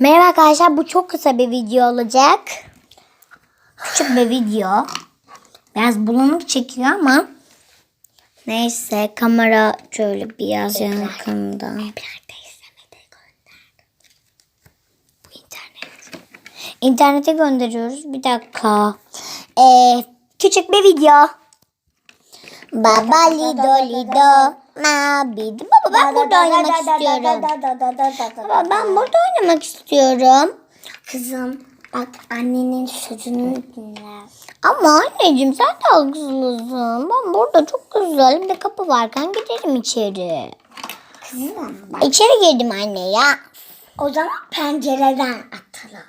Merhaba arkadaşlar bu çok kısa bir video olacak. Küçük bir video. Biraz bulanık çekiyor ama. Neyse kamera şöyle biraz yakında. Bu internet. İnternete gönderiyoruz. Bir dakika. Ee, küçük bir video. Baba lido lido. Mabidi. Baba ben burada oynamak istiyorum. Baba ben burada oynamak istiyorum. Kızım bak annenin sözünü dinle. Ama anneciğim sen de haklısın. Ben burada çok güzel bir kapı varken giderim içeri. Kızım bak İçeri girdim anne ya. o zaman pencereden atalım.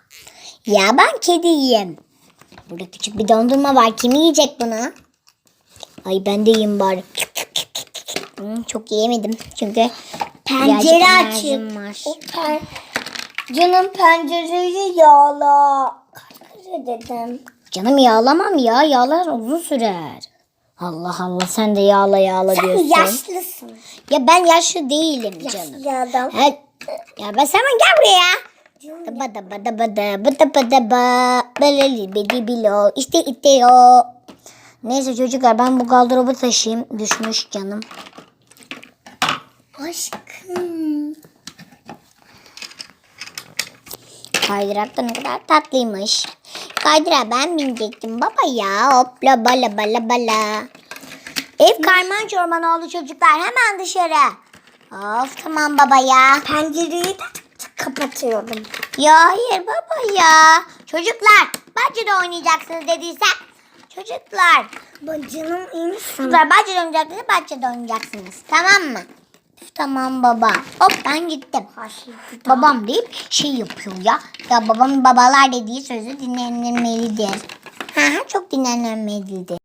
Ya ben kediyim. Burada küçük bir dondurma var. Kim yiyecek bunu? Ay ben de yiyeyim bari. Hmm, çok yiyemedim çünkü Pencere açık. var. O pen... Canım pencereyi yağla. Kaç kere dedim. Canım yağlamam ya. Yağlar uzun sürer. Allah Allah sen de yağla yağla Sen diyorsun. yaşlısın. Ya ben yaşlı değilim canım. Yaşlı adam. Ya ben sen gel buraya. Daba daba daba daba daba daba beleli bedi bilo işte ite o. Neyse çocuklar ben bu gardırobu taşıyayım. Düşmüş canım. Aşkım. Kaydırak da ne kadar tatlıymış. Kaydıra ben binecektim baba ya. Hopla bala bala bala. Ev karman çorman oldu çocuklar. Hemen dışarı. Of tamam baba ya. Pencereyi de tık tık kapatıyorum. Ya hayır baba ya. Çocuklar bahçede oynayacaksınız dediysem. Çocuklar. Misin? Çocuklar bahçede oynayacaksınız bahçede oynayacaksınız. Tamam mı? Üf, Tamam baba. Hop ben gittim. Babam deyip şey yapıyor ya. Ya babamın babalar dediği sözü dinlenilmelidir. Hı hı çok dinlenilmelidir.